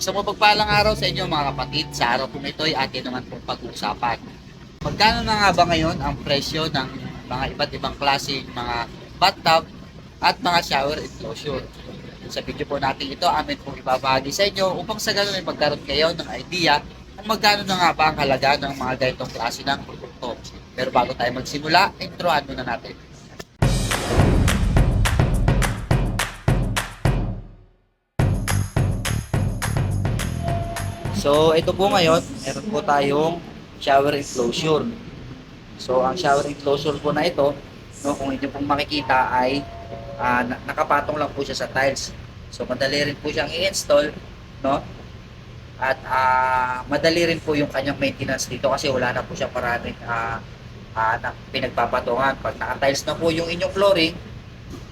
Sa mapagpalang araw sa inyo mga kapatid, sa araw po ito ay atin naman pong pag-uusapan. Magkano na nga ba ngayon ang presyo ng mga iba't ibang klase mga bathtub at mga shower enclosure? Sa video po natin ito, amin pong ibabahagi sa inyo upang sa ganun ay magkaroon kayo ng idea kung magkano na nga ba ang halaga ng mga ganitong klase ng produkto. Pero bago tayo magsimula, introan muna natin. So, ito po ngayon, meron po tayong shower enclosure. So, ang shower enclosure po na ito, no, kung inyo pong makikita ay na- nakapatong lang po siya sa tiles. So, madali rin po siyang i-install, no? At ah, madali rin po yung kanyang maintenance dito kasi wala na po siya maraming ah, ah, na pinagpapatungan. Pag naka-tiles na po yung inyong flooring,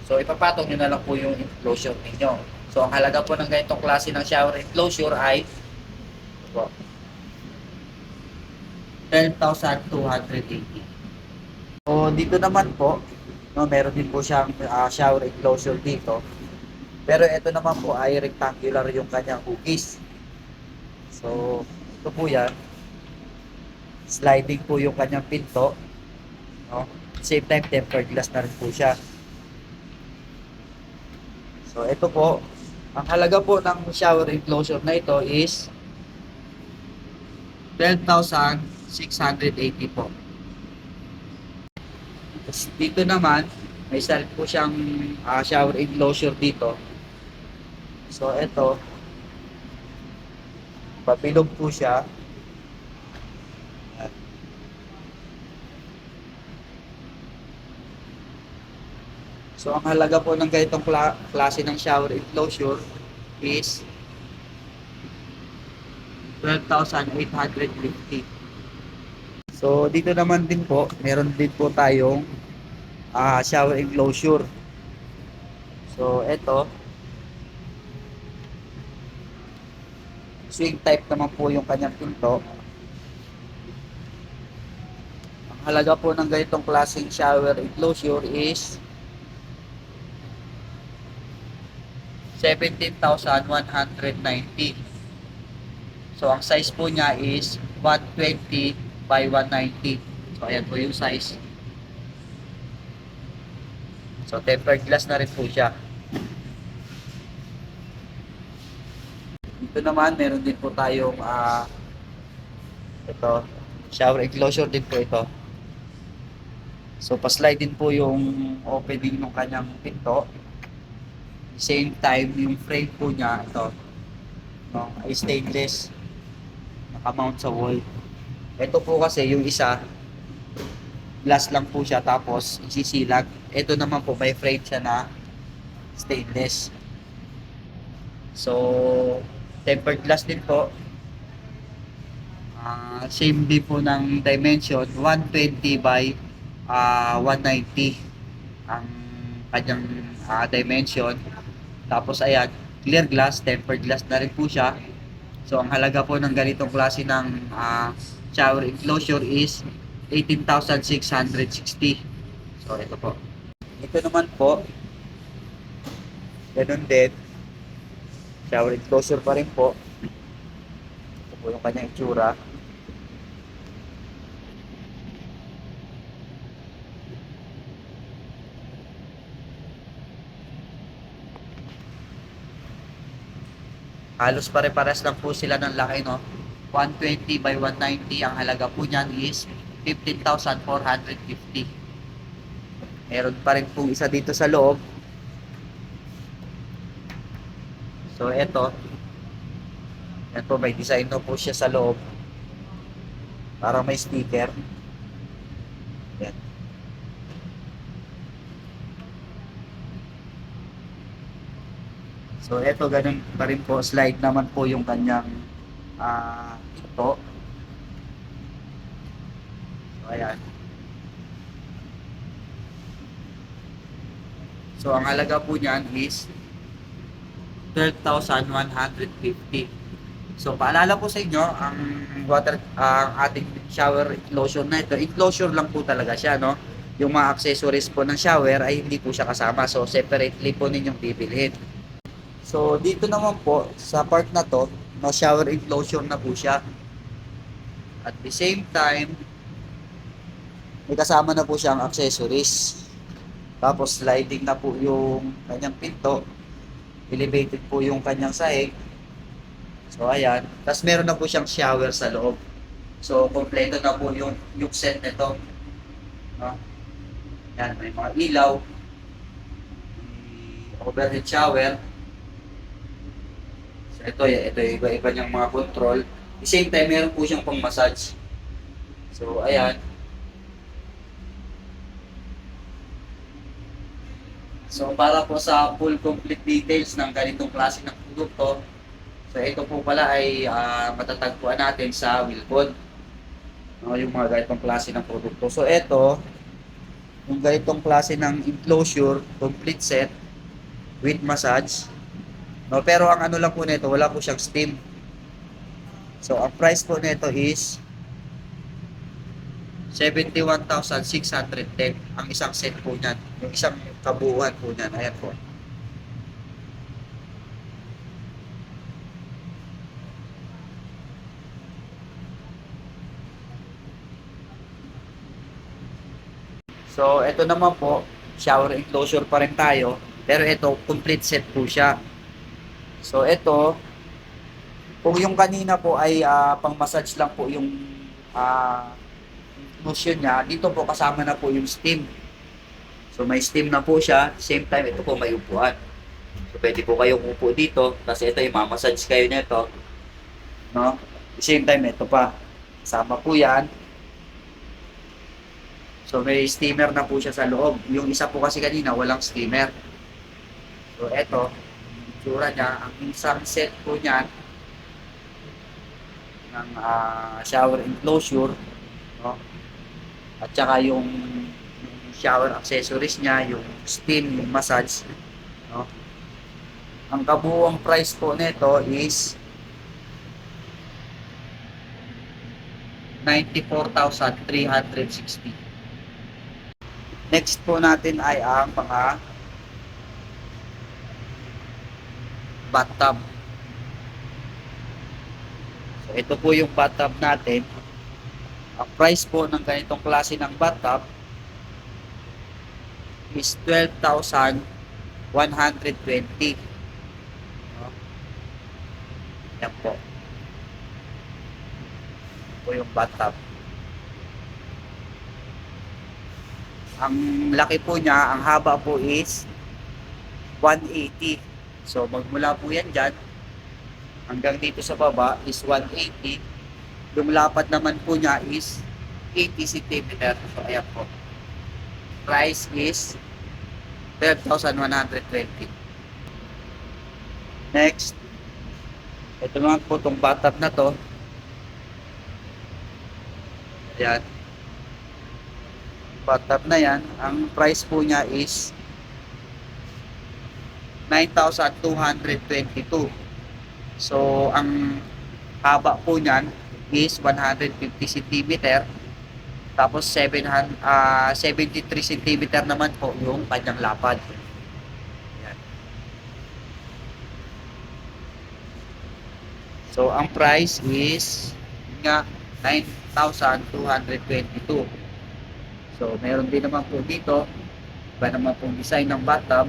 so ipapatong nyo na lang po yung enclosure ninyo. So, ang halaga po ng ganitong klase ng shower enclosure ay po. 10,280. So, dito naman po, no, meron din po siyang ah, shower enclosure dito. Pero ito naman po ay rectangular yung kanyang hugis. So, ito po yan. Sliding po yung kanyang pinto. No? Same time, tempered glass na rin po siya. So, ito po. Ang halaga po ng shower enclosure na ito is 12,680 po. Tapos dito naman, may rin po siyang ah, shower enclosure dito. So, ito, papilog po siya. So, ang halaga po ng ganitong kla- klase ng shower enclosure is 12,850. So, dito naman din po, meron din po tayong ah, shower enclosure. So, ito, swing type naman po yung kanyang pinto. Ang halaga po ng ganitong klaseng shower enclosure is 17,190. So, ang size po niya is 120 by 190. So, ayan po yung size. So, tempered glass na rin po siya. Dito naman, meron din po tayong ah ito, shower enclosure din po ito. So, paslide din po yung opening ng kanyang pinto. Same time, yung frame po niya, ito, no, stainless. Nakamount sa wall. Ito po kasi, yung isa, glass lang po siya, tapos isisilag. Ito naman po, may frame siya na stainless. So, tempered glass din po. Ah, same din po ng dimension, 120 by ah 190 ang kanyang ah, dimension. Tapos ayan, clear glass, tempered glass na rin po siya. So ang halaga po ng ganitong klase ng ah, shower enclosure is 18,660. So ito po. Ito naman po, ganun din. Shower enclosure pa rin po. Ito po yung kanyang itsura. Halos pare-pares lang po sila ng laki, no? 120 by 190, ang halaga po niyan is 15,450. Meron pa rin pong isa dito sa loob. So, eto. Yan po, may design po siya sa loob. Parang may sticker. So, eto, ganun pa rin po. Slide naman po yung kanyang ah ito. So, ayan. So, ang halaga po niyan is 12,150. So, paalala po sa inyo, ang water, ang ating shower enclosure na ito, enclosure lang po talaga siya, no? Yung mga accessories po ng shower ay hindi po siya kasama. So, separately po ninyong bibilhin. So, dito naman po, sa part na to, no shower enclosure na po siya. At the same time, may kasama na po siyang accessories. Tapos sliding na po yung kanyang pinto. Elevated po yung kanyang sahig. So ayan. Tapos meron na po siyang shower sa loob. So kompleto na po yung yung set nito. No? Yan, may mga ilaw, may overhead shower. So ito, ito yung iba-iba niyang mga control. At the same time, meron po siyang pang massage. So ayan. So para po sa full complete details ng ganitong klase ng produkto, so ito po pala ay ah, matatagpuan natin sa Wilcon. No, yung mga ganitong klase ng produkto. So ito, yung ganitong klase ng enclosure, complete set with massage. No, pero ang ano lang po nito, wala po siyang steam. So ang price po nito is 71,610 ang isang set po niyan. Yung isang kabuuan po niyan. Ayan po. So, ito naman po, shower enclosure pa rin tayo. Pero ito, complete set po siya. So, ito, kung yung kanina po ay ah, pang-massage lang po yung ah, motion niya, dito po kasama na po yung steam. So may steam na po siya, same time ito po may upuan. So pwede po kayong upo dito, kasi ito yung mamassage kayo nito. No? Same time ito pa. Kasama po yan. So may steamer na po siya sa loob. Yung isa po kasi kanina walang steamer. So ito, tsura niya, ang isang set po niyan ng ah, shower enclosure, no? At saka yung, yung shower accessories niya, yung steam, yung massage, no? Ang kabuuang price po nito is 94,360. Next po natin ay ang mga bathtub. So ito po yung bathtub natin. Ang price po ng ganitong klase ng bathtub is 12,120. No? Yan po. Yan po yung bathtub. Ang laki po niya, ang haba po is 180. So magmula po yan dyan hanggang dito sa baba is 180. Yung lapad naman po niya is 80 cm. So, ayan po. Price is 12,120. Next. Ito naman po itong bathtub na to. Ayan. Bathtub na yan. Ang price po niya is 9,222. So, ang haba po niyan is 150 cm. Tapos 700, ah 73 cm naman po yung kanyang lapad. So, ang price is nga 9,222. So, meron din naman po dito iba naman pong design ng bathtub.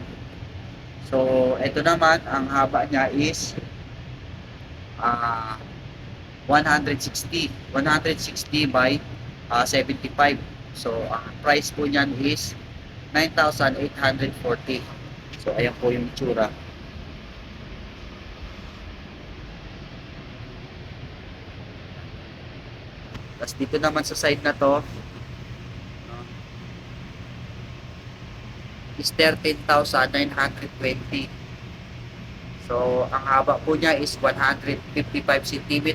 So, ito naman, ang haba niya is ah 160 160 by ah, 75 so ang price po niyan is 9,840 so ayan po yung itsura. Tapos dito naman sa side na to is 13,920 So, ang haba po niya is 155 cm.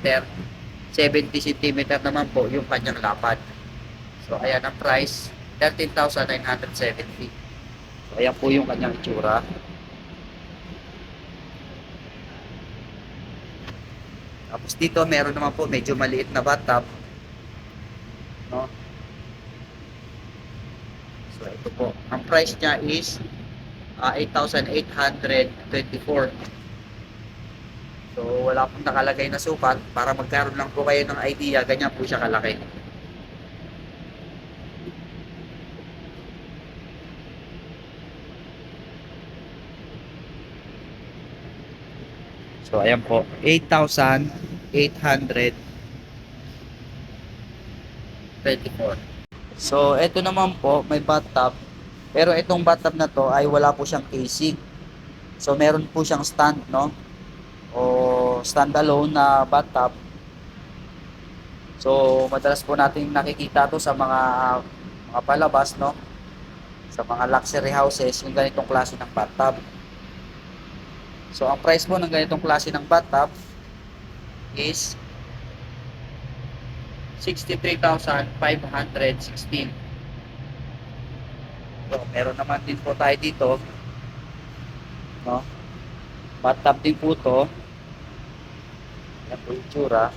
70 cm naman po yung kanyang lapad. So, ayan ang price. 13,970. So, ayan po yung kanyang itsura. Tapos dito, meron naman po medyo maliit na bathtub. No? So, ito po. Ang price niya is ah, 8,824. So, wala pong nakalagay na sukat para magkaroon lang po kayo ng idea, ganyan po siya kalaki. So, ayan po. 8,824. So, ito naman po, may bathtub. Pero itong bathtub na to ay wala po siyang casing. So, meron po siyang stand, no? O standalone na bathtub. So, madalas po natin nakikita to sa mga mga palabas, no? Sa mga luxury houses, yung ganitong klase ng bathtub. So, ang price po ng ganitong klase ng bathtub is 63,516. So, meron naman din po tayo dito. No? Bathtub din po to. Yan po yung tsura.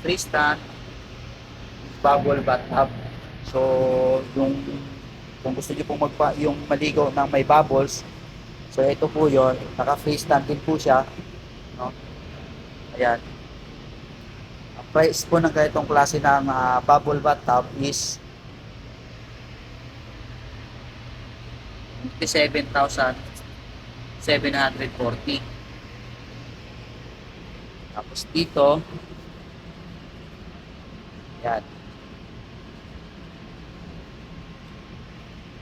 Freestand bubble bathtub. So, yung kung gusto niyo pong magpa yung maligo ng may bubbles, so ito po 'yon, naka freestand din po siya, no? Ayan. Ang price po ng ganitong klase ng ah, bubble bathtub is 57,740. Tapos dito, yan.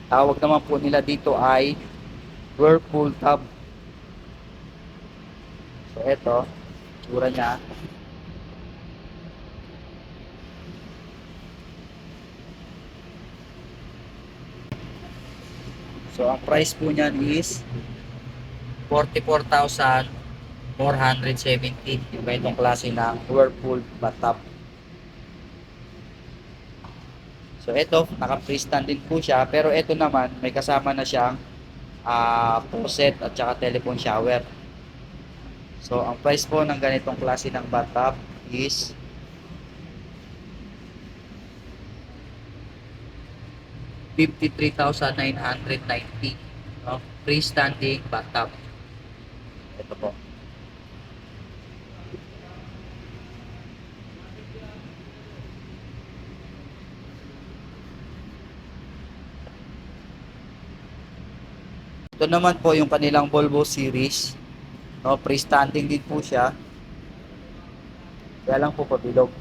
Tawag naman po nila dito ay Whirlpool tub. So ito, tsura niya. So ang price po niyan is 44,470 yung ganitong klase ng Whirlpool bathtub. So ito, naka-freestand din po siya, pero ito naman may kasama na siyang ah faucet at saka telephone shower. So ang price po ng ganitong klase ng bathtub is fifty-three thousand nine hundred ninety. No? Freestanding bathtub. Ito po. Ito naman po yung kanilang Volvo series. No, freestanding din po siya. Kaya lang po pabilog.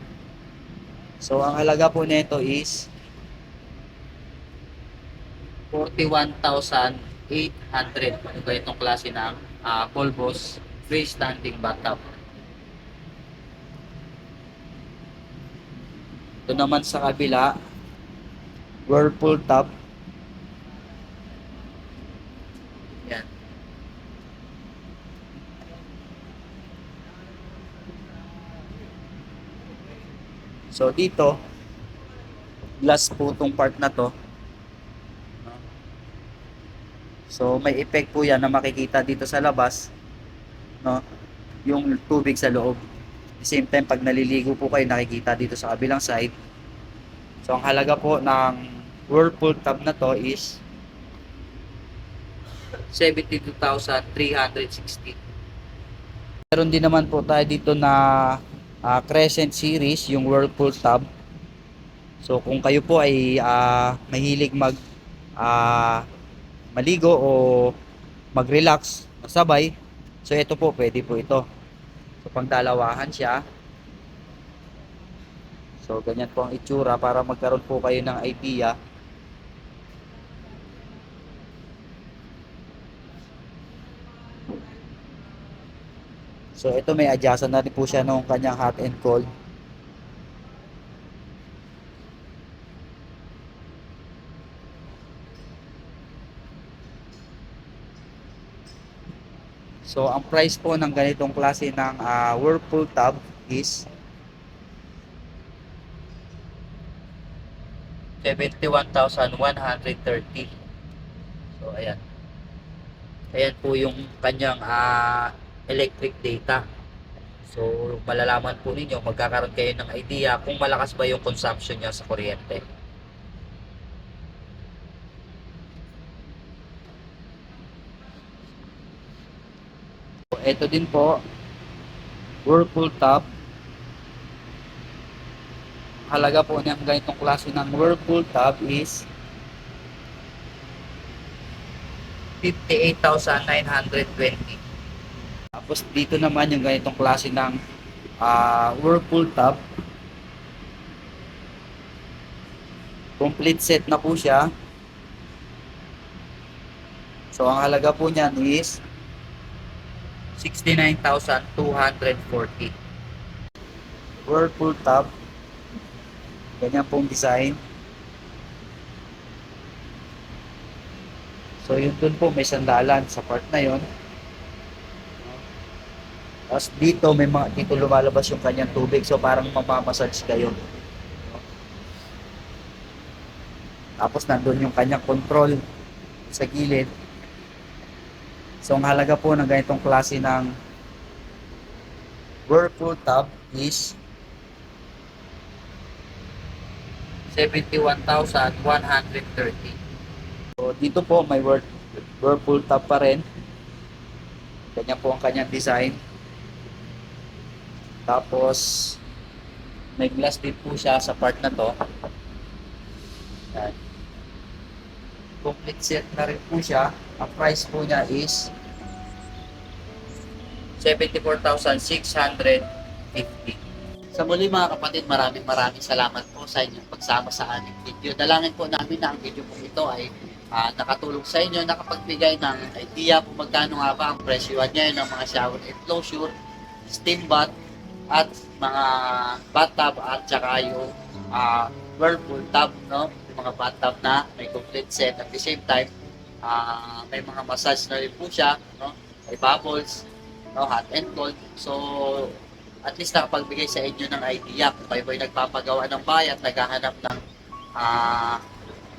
So ang halaga po nito is 41,800. Yung ganitong klase ng ah, Volvo's freestanding bathtub. Ito naman sa kabila, Whirlpool tub. So dito, glass po tong part na to. So may effect po yan na makikita dito sa labas, no? Yung tubig sa loob. At the same time, pag naliligo po kayo, nakikita dito sa kabilang side. So ang halaga po ng Whirlpool tub na to is 72,360. Meron din naman po tayo dito na ah, Crescent series, yung Whirlpool tub. So kung kayo po ay ah, mahilig mag ah, maligo o mag-relax sabay, so ito po pwede po ito. So pangdalawahan siya. So ganyan po ang itsura para magkaroon po kayo ng idea So ito may adjustan na rin po siya nung kanyang hot and cold. So ang price po ng ganitong klase ng ah, Whirlpool tub is 71,130. So ayan. Ayan po yung kanyang ah, electric data. So, malalaman po ninyo, magkakaroon kayo ng idea kung malakas ba yung consumption niya sa kuryente. So, ito din po, Whirlpool Top. Halaga po niya ng ganitong klase ng Whirlpool Top is 58,920 tapos dito naman yung ganitong klase ng ah, Whirlpool tub. Complete set na po siya. So ang halaga po niyan is 69,240. Whirlpool tub. Ganyan pong design. So yun dun po may sandalan sa part na yon. Tapos dito may mga dito lumalabas yung kanyang tubig so parang mamamassage kayo. Tapos nandun yung kanyang control sa gilid. So ang halaga po ng ganitong klase ng Whirlpool tub is 71,130. So dito po may Whirl- Whirlpool tub pa rin. Ganyan po ang kanyang design. Tapos may glass din po siya sa part na to. Yan. Complete set na rin po siya. Ang price po niya is 74,650. Sa muli mga kapatid, maraming maraming salamat po sa inyong pagsama sa aming video. Dalangin po namin na ang video po ito ay ah, nakatulong sa inyo, nakapagbigay ng idea kung magkano nga ba ang presyo niya ng mga shower enclosure, steam bath, at mga bathtub at saka yung ah, whirlpool tub, no? Yung mga bathtub na may complete set at the same time ah, may mga massage na rin po siya, no? May bubbles, no? hot and cold. So, at least nakapagbigay sa inyo ng idea kung kayo ba'y nagpapagawa ng bahay at naghahanap ng ah,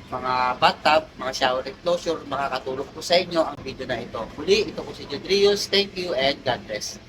mga bathtub, mga shower enclosure, makakatulong po sa inyo ang video na ito. Muli, ito po si Jodrius. Thank you and God bless.